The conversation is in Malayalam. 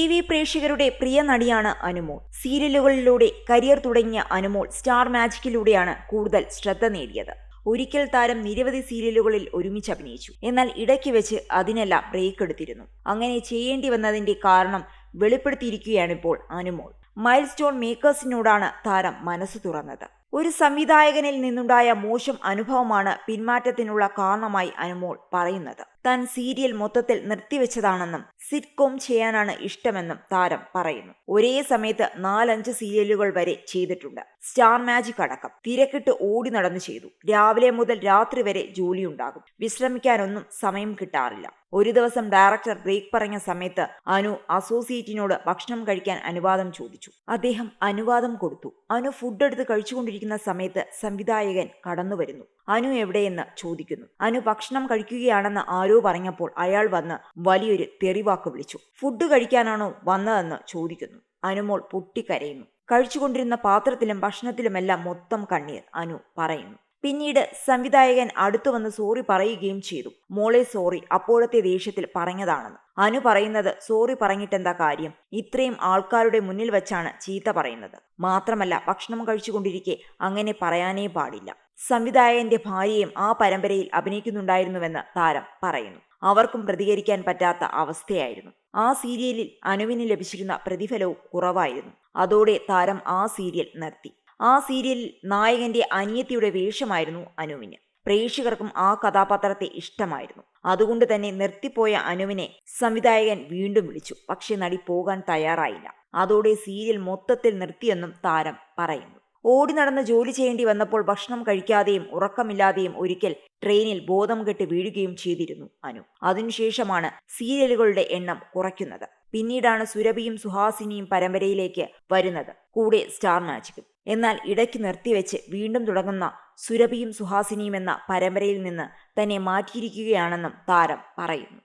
ടി വി പ്രേക്ഷകരുടെ പ്രിയ നടിയാണ് അനുമോൾ. സീരിയലുകളിലൂടെ കരിയർ തുടങ്ങിയ അനുമോൾ സ്റ്റാർ മാജിക്കിലൂടെയാണ് കൂടുതൽ ശ്രദ്ധ നേടിയത്. ഒരിക്കൽ താരം നിരവധി സീരിയലുകളിൽ ഒരുമിച്ച് അഭിനയിച്ചു. എന്നാൽ ഇടയ്ക്ക് വെച്ച് അതിനെല്ലാം ബ്രേക്ക് എടുത്തിരുന്നു. അങ്ങനെ ചെയ്യേണ്ടി വന്നതിന്റെ കാരണം വെളിപ്പെടുത്തിയിരിക്കുകയാണിപ്പോൾ അനുമോൾ. മൈൽ സ്റ്റോൺ മേക്കേഴ്സിനോടാണ് താരം മനസ്സ് തുറന്നത്. ഒരു സംവിധായകനിൽ നിന്നുണ്ടായ മോശം അനുഭവമാണ് പിന്മാറ്റത്തിനുള്ള കാരണമായി അനുമോൾ പറയുന്നത്. താൻ സീരിയൽ മൊത്തത്തിൽ നിർത്തിവെച്ചതാണെന്നും സിറ്റ്കോം ചെയ്യാനാണ് ഇഷ്ടമെന്നും താരം പറയുന്നു. ഒരേ സമയത്ത് നാലഞ്ച് സീരിയലുകൾ വരെ ചെയ്തിട്ടുണ്ട്. സ്റ്റാർ മാജിക് അടക്കം. തിരക്കിട്ട് ഓടി നടന്നു ചെയ്തു. രാവിലെ മുതൽ രാത്രി വരെ ജോലിയുണ്ടാകും. വിശ്രമിക്കാനൊന്നും സമയം കിട്ടാറില്ല. ഒരു ദിവസം ഡയറക്ടർ ബ്രേക്ക് പറഞ്ഞ സമയത്ത് അനു അസോസിയേറ്റിനോട് ഭക്ഷണം കഴിക്കാൻ അനുവാദം ചോദിച്ചു. അദ്ദേഹം അനുവാദം കൊടുത്തു. അനു ഫുഡ് എടുത്ത് കഴിച്ചുകൊണ്ടിരിക്കുന്ന സമയത്ത് സംവിധായകൻ കടന്നു വരുന്നു. അനു എവിടെയെന്ന് ചോദിക്കുന്നു. അനു ഭക്ഷണം കഴിക്കുകയാണെന്ന് ആരോ പറഞ്ഞപ്പോൾ അയാൾ വന്ന് വലിയൊരു തെറിവാക്ക് വിളിച്ചു. ഫുഡ് കഴിക്കാനാണോ വന്നതെന്ന് ചോദിക്കുന്നു. അനുമോൾ പൊട്ടിക്കരയുന്നു. കഴിച്ചുകൊണ്ടിരുന്ന പാത്രത്തിലും ഭക്ഷണത്തിലുമെല്ലാം മൊത്തം കണ്ണീർ അനു പറയുന്നു. പിന്നീട് സംവിധായകൻ അടുത്തു വന്ന് സോറി പറയുകയും ചെയ്തു. മോളെ സോറി അപ്പോഴത്തെ ദേഷ്യത്തിൽ പറഞ്ഞതാണെന്ന്. അനു പറയുന്നത് സോറി പറഞ്ഞിട്ടെന്താ കാര്യം? ഇത്രയും ആൾക്കാരുടെ മുന്നിൽ വെച്ചാണ് ചീത്ത പറയുന്നത്. മാത്രമല്ല ഭക്ഷണം കഴിച്ചുകൊണ്ടിരിക്കെ അങ്ങനെ പറയാനേ പാടില്ല. സംവിധായകന്റെ ഭാര്യയും ആ പരമ്പരയിൽ അഭിനയിക്കുന്നുണ്ടായിരുന്നുവെന്ന് താരം പറയുന്നു. അവർക്കും പ്രതികരിക്കാൻ പറ്റാത്ത അവസ്ഥയായിരുന്നു. ആ സീരിയലിൽ അനുവിന് ലഭിച്ചിരുന്ന പ്രതിഫലവും കുറവായിരുന്നു. അതോടെ താരം ആ സീരിയൽ നിർത്തി. ആ സീരിയലിൽ നായകന്റെ അനിയത്തിയുടെ വേഷമായിരുന്നു അനുവിന്. പ്രേക്ഷകർക്കും ആ കഥാപാത്രത്തെ ഇഷ്ടമായിരുന്നു. അതുകൊണ്ട് തന്നെ നിർത്തിപ്പോയ അനുവിനെ സംവിധായകൻ വീണ്ടും വിളിച്ചു. പക്ഷെ നടി പോകാൻ തയ്യാറായില്ല. അതോടെ സീരിയൽ മൊത്തത്തിൽ നിർത്തിയെന്നും താരം പറയുന്നു. ഓടി നടന്ന് ജോലി ചെയ്യേണ്ടി വന്നപ്പോൾ ഭക്ഷണം കഴിക്കാതെയും ഉറക്കമില്ലാതെയും ഒരിക്കൽ ട്രെയിനിൽ ബോധം കെട്ട് വീഴുകയും ചെയ്തിരുന്നു അനു. അതിനുശേഷമാണ് സീരിയലുകളുടെ എണ്ണം കുറയ്ക്കുന്നത്. പിന്നീടാണ് സുരഭിയും സുഹാസിനിയും പരമ്പരയിലേക്ക് വരുന്നത്. കൂടെ സ്റ്റാർ മാജിക്കും. എന്നാൽ ഇടയ്ക്ക് നിർത്തിവെച്ച് വീണ്ടും തുടങ്ങുന്ന സുരഭിയും സുഹാസിനിയും എന്ന പരമ്പരയിൽ നിന്ന് തന്നെ മാറ്റിയിരിക്കുകയാണെന്നും താരം പറയുന്നു.